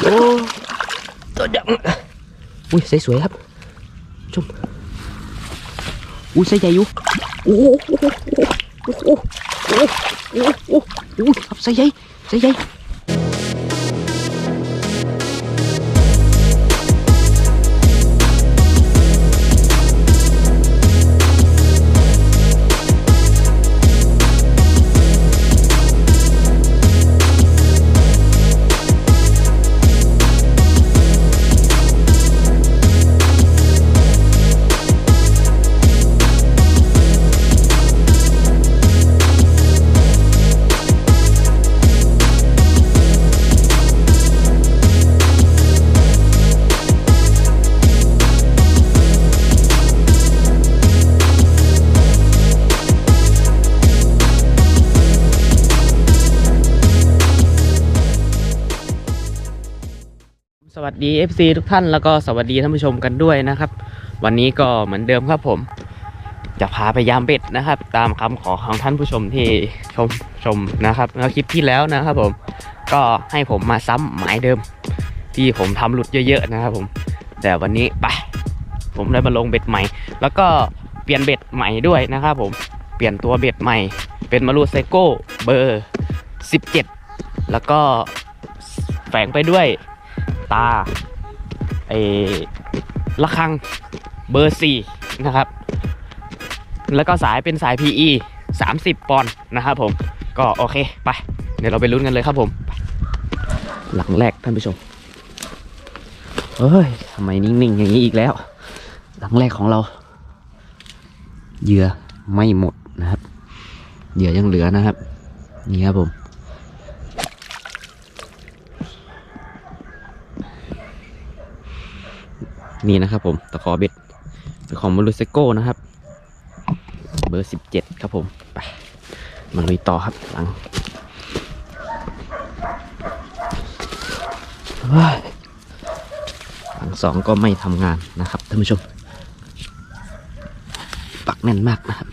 โอ้ตัวดำอุ้ยใส่สวยครับชมอุ้ยใส่ใหญ่อยู่โอ้โหโอ้โหโอ้โหโอ้โหโอ้โหครับใส่ใหญ่ใส่ใหญ่ วัสดี FC ทุกท่านแล้วก็สวัสดีท่านผู้ชมกันด้วยนะครับ วันนี้ก็เหมือนเดิมครับผม จะพาไปยามเบ็ดนะครับ ตามคำขอของท่านผู้ชมที่ชมชมนะครับแล้วคลิปที่แล้วนะครับผมก็ให้ผมมาซ้ำหมายเดิม ที่ผมทำหลุดเยอะๆนะครับผม แต่วันนี้ไป ผมได้มาลงเบ็ดใหม่ แล้วก็เปลี่ยนเบ็ดใหม่ด้วยนะครับผมเปลี่ยนตัวเบ็ดใหม่ เป็นมารูไซโก้เบอร์ 17 แล้วก็แฝงไปด้วย ตาไอ้ระฆังเบอร์สี่นะครับ แล้วก็สายเป็นสาย PE 30 ปอนด์นะครับผม ก็โอเคไป เดี๋ยวเราไปลุ้นกันเลยครับผม หลังแรกท่านผู้ชมเฮ้ยทำไมนิ่งๆอย่างนี้อีกแล้ว หลังแรกของเราเหยื่อไม่หมดนะครับเหยื่อยังเหลือนะครับ นี่ครับผม นี่นะครับผมตะขอเบ็ดเป็นของมารุเซโก้นะครับ เบอร์สิบเจ็ดครับผม ไป มาลุยต่อครับหลังหลังสองก็ไม่ทำงานนะครับท่านผู้ชม ปักแน่นมากนะครับ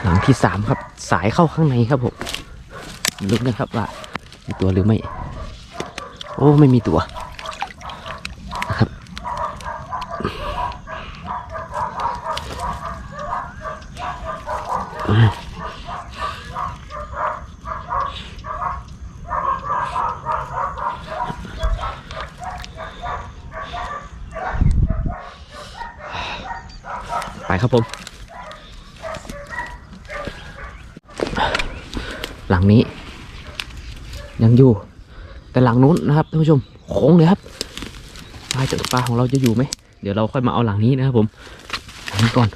ห ลังที่สามครับ สายเข้าข้างในครับผมลุ้นนะครับว่ามีตัวหรือไม่ โอ้ไม่มีตัวนะครับไปครับผม หลังนี้ ยังอยู่ แต่หลังนู้นนะครับท่านผู้ชมโค้งเลยครับปลาจะปลาของเราจะอยู่ไหมเดี๋ยวเราค่อยมาเอาหลังนี้นะครับผมอันนี้ก่อน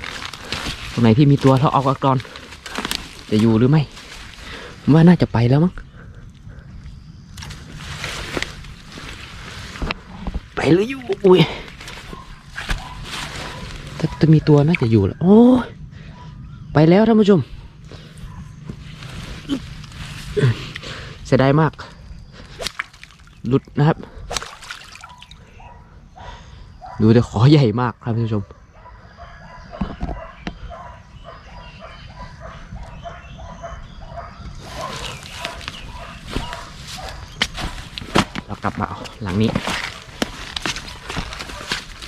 ตรงไหนที่มีตัวเราเอาก่อนจะอยู่หรือไม่ว่าน่าจะไปแล้วมั้งไปหรืออยู่อุ้ยถ้าจะมีตัวน่าจะอยู่แล้วโอ้ไปแล้วท่านผู้ชม เสียดายมาก หลุดนะครับ ดูแต่ขอใหญ่มากครับท่านผู้ชม เรากลับมาเอาหลังนี้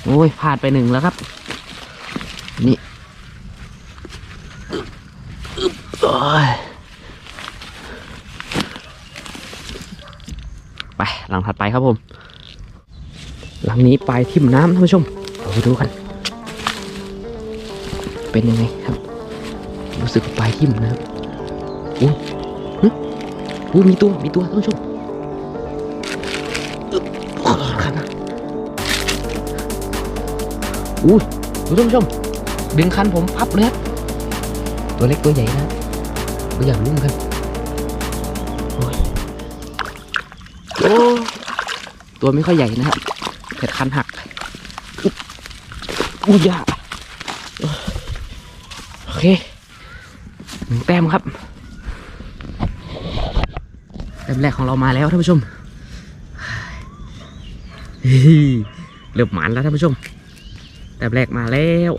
โอ้ยพลาดไปหนึ่งแล้วครับ นี่อึ๊บอึ๊บโอ้ย ไปหลังถัด ไปครับผม หลังนี้ปลายทิ่มน้ำท่านผู้ชมเราไปดูกัน เป็นยังไงครับ รู้สึกว่าปลายทิ่มนะครับอุ้ยหึอุ้ยมีตัวมีตัวท่านผู้ชมอึ๊บขอครับนะอุ้ยดูท่านผู้ชม ดึงคันผมพับเลยครับตัวเล็กตัวใหญ่นะตัวอย่างรุ่มกัน ตัวไม่ค่อยใหญ่นะครับแต่คันหักอุ้ยยาโอเคหนึ่งแต้มครับแต้มแรกของเรามาแล้วท่านผู้ชมเริ่มหมานแล้วท่านผู้ชมแต้มแรกมาแล้ว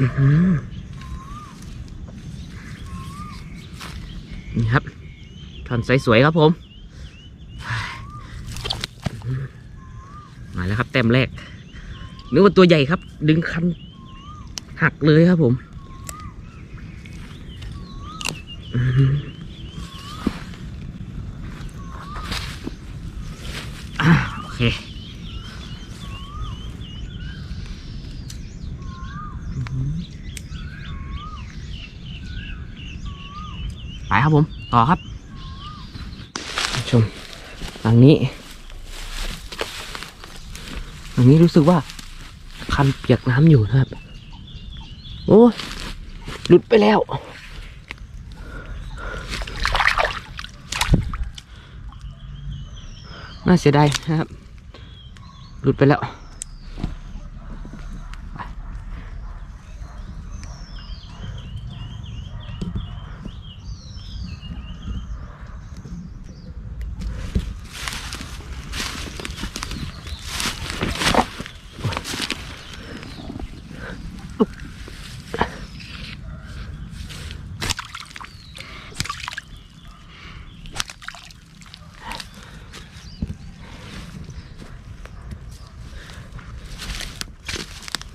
อือหือ นี่ครับท่อนสวยๆครับผม มาแล้วครับ แต้มแรกนึกว่าตัวใหญ่ครับ ดึงคัน หักเลยครับผมโอเคอื้อหือไป ครับผม ต่อครับ ชมหลังนี้อันนี้รู้สึกว่า คันเปียกน้ำอยู่นะครับ โอ้ยหลุดไปแล้ว น่าเสียดายนะครับ หลุดไปแล้ว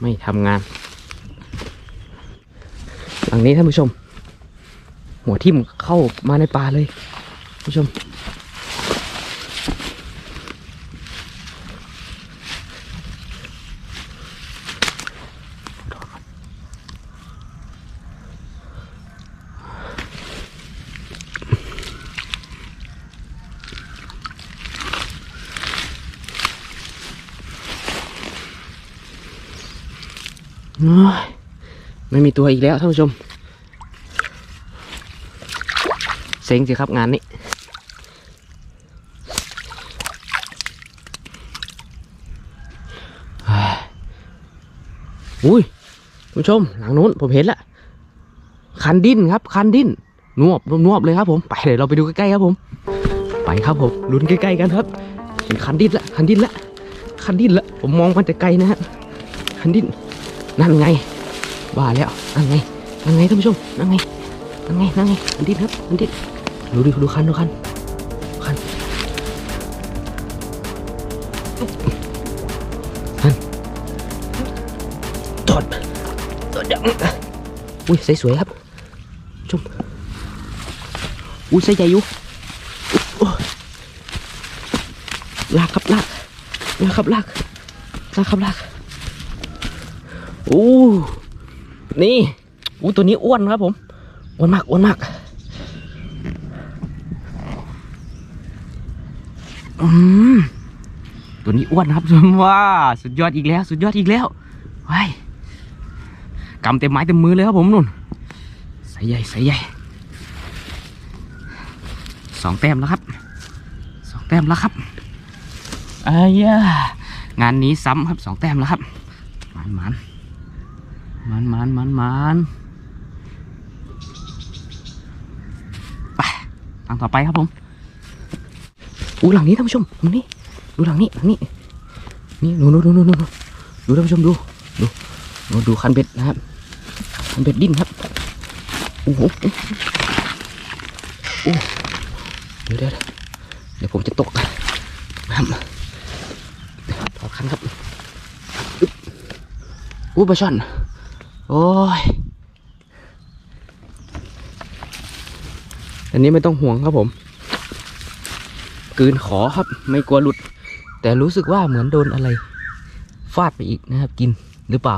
ไม่ทำงาน หลังนี้ท่านผู้ชม หัวทิ่มเข้ามาในป่าเลยผู้ชม โอ้ย ไม่มีตัวอีกแล้วท่านผู้ชม เซ็งสิครับงานนี้ อุ้ยท่านผู้ชม หลังนู้นผมเห็นละ คันดิ้นครับ คันดิ้นนวบนวบเลยครับผม ไปเดี๋ยวเราไปดูใกล้ๆครับผม ไปครับผมลุ้นใกล้ๆกันครับ เห็นคันดิ้นละ คันดิ้นละ คันดิ้นละ ผมมองมันแต่ไกลนะฮะ คันดิ้น นั่นไง ว่าแล้วนั่นไงนั่นไงท่านผู้ชมนั่นไงนั่นไงนั่นไงมันดิ้นครับมันดิ้นดูดิดูคันดูคันคันคันตอดตอดยังอุ้ยใสสวยครับชมอุ้ยใสใหญ่อยู่ลากครับลากลากครับลากลากครับลากโอ้ นี่อู้ตัวนี้อ้วนครับผมอ้วนมากอ้วนมากอืมตัวนี้อ้วนครับว้าสุดยอดอีกแล้ว สุดยอดอีกแล้วว้ายกำเต็มไม้เต็มมือเลยครับผมนุ่นใส่ใหญ่ใส่ใหญ่สองแต้มแล้วครับสองแต้มแล้วครับอ้ยางานนี้ซ้ำครับสองแต้มแล้วครับหมันหมัน มันมันมันมันไปทางต่อไปครับผมอู้หลังนี้ท่านผู้ชมหลังนี้ดูหลังนี้หลังนี้นี่ดูดูดูดูดูดูดูท่านผู้ชมดูดูดูดูคันเบ็ดนะครับคันเบ็ดดิ้นครับโอ้โหโอ้เดี๋ยวเดี๋ยวเดี๋ยวผมจะตกนะครับถอดคันครับอึ๊บอู้ปลาช่อน โอ้ย อันนี้ไม่ต้องห่วงครับผม กืนขอครับ ไม่กลัวหลุด แต่รู้สึกว่าเหมือนโดนอะไร ฟาดไปอีกนะครับ กินหรือเปล่า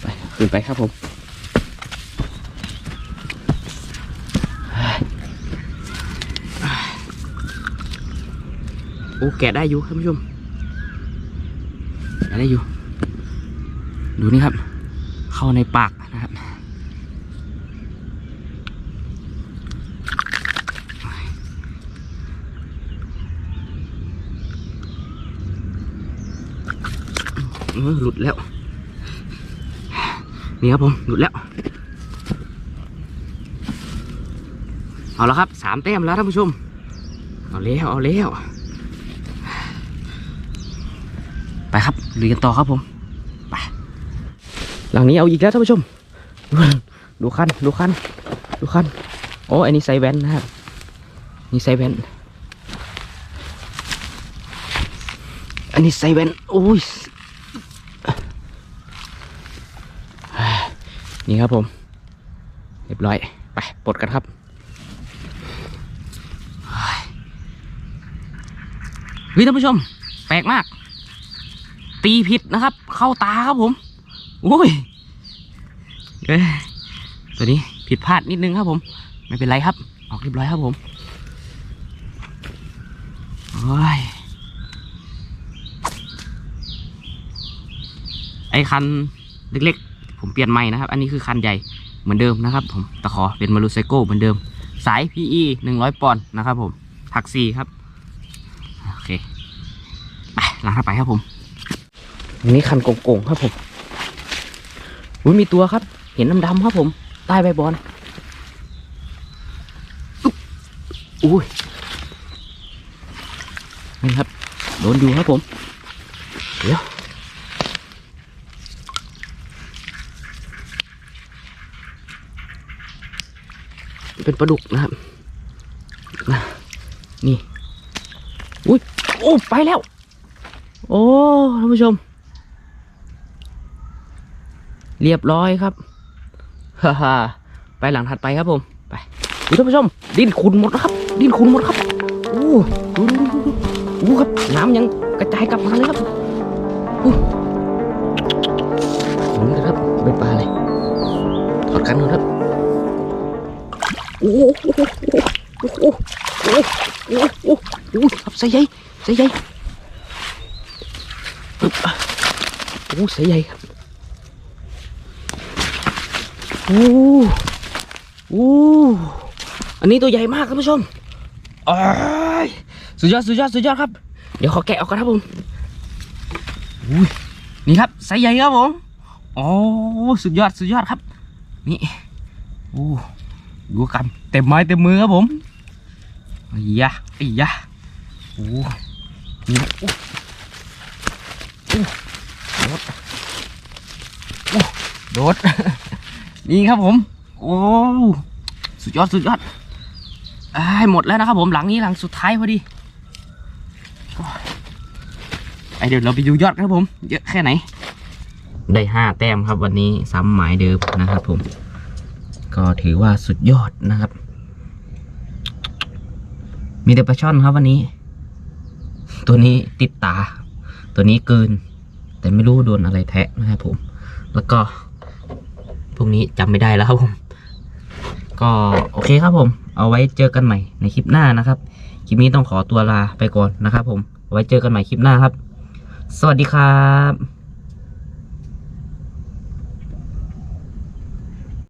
ไปขึ้นไปครับผมโอ้แกะได้อยู่ท่านผู้ชม ได้อยู่ ดูนี่ครับ เข้าในปากนะครับหลุดแล้ว นี่ครับผม หลุดแล้ว เอาละครับสามแต้มแล้วท่านผู้ชม เอาแล้ว เอาแล้ว ไปครับลุยกันต่อครับผมไปหลังนี้เอาอีกแล้วท่านผู้ชม ดูคันดูคันดูคันโอ้อันนี้ไซแวนนะครับนี่ไซแวนอันนี้ไซแวนโอ้ยนี่ครับผมเรียบร้อยไปปลดกันครับเฮ้ยท่านผู้ชม แปลกมาก ตีผิดนะครับ เข้าตาครับผมโอ้ยเอ้ยตัวนี้ผิดพลาดนิดนึงครับผม ไม่เป็นไรครับ ออกเรียบร้อยครับผมโอ้ยไอคันเล็กๆ ผมเปลี่ยนใหม่นะครับ อันนี้คือคันใหญ่เหมือนเดิมนะครับ ผมตะขอเป็นมารูไซโก้เหมือนเดิม สาย PE 100 ปอนด์นะครับผมถักซีครับ โอเค ไปหลังถัดไปครับผม อันนี้คันโก่งๆครับผมอุ้ยมีตัวครับ เห็นดำๆครับผม ใต้ใบบอนอุ๊บอุ้ยนี่ครับ โดนอยู่ครับผม เดี๋ยวเป็นปลาดุกนะครับนนี่ อุ้ย โอ้ ไปแล้ว โอ้ ท่านผู้ชม เรียบร้อยครับฮ่าฮไปหลังถัดไปครับผม ไปดูท่านผู้ชม ดินขุนหมดแล้วครับ ดินขุนหมดครับโอ้ดูดูดูดูดูครับ น้ำยังกระจายกลับมาเลยครับอู้หมุนกันครับเป็นปลาอะไรถอดกันก่อนครับโอ้โหโอ้โหโอ้โหโอ้โหโอ้โหโอ้โหครับใส่ใหญ่ใส่ใหญ่โอ้ใส่ใหญ่ครับ โอ้โอ้อันนี้ตัวใหญ่มากครับผู้ชมอ้ายสุดยอดสุดยอดสุดยอดครับ เดี๋ยวขอแกะออกกันครับผมอุ้ยนี่ครับไซส์ใหญ่ครับผมโอ้สุดยอดสุดยอดครับ นี่โอ้ดูกันเต็มไม้เต็มมือครับผมไอ้ยะไอ้ยะโอ้นี่นะโอ้โอ้โดดโอ้โดด นี่ครับผม โอ้สุดยอดสุดยอดอ้าหมดแล้วนะครับผมหลังนี้หลังสุดท้ายพอดีโอ้ยไปเดี๋ยวเราไปดูยอดครับผม เยอะแค่ไหน ได้ห้าแต้มครับวันนี้ซ้ำหมายเดิมนะครับผม ก็ถือว่าสุดยอดนะครับ มีแต่ปลาช่อนครับวันนี้ ตัวนี้ติดตา ตัวนี้เกิน แต่ไม่รู้โดนอะไรแทะนะครับผม แล้วก็ วกนี้จำไม่ได้แล้วครับผม ก็โอเคครับผม เอาไว้เจอกันใหม่ในคลิปหน้านะครับ คลิปนี้ต้องขอตัวลาไปก่อนนะครับผมไว้เจอกันใหม่คลิปหน้าครับ สวัสดีครับ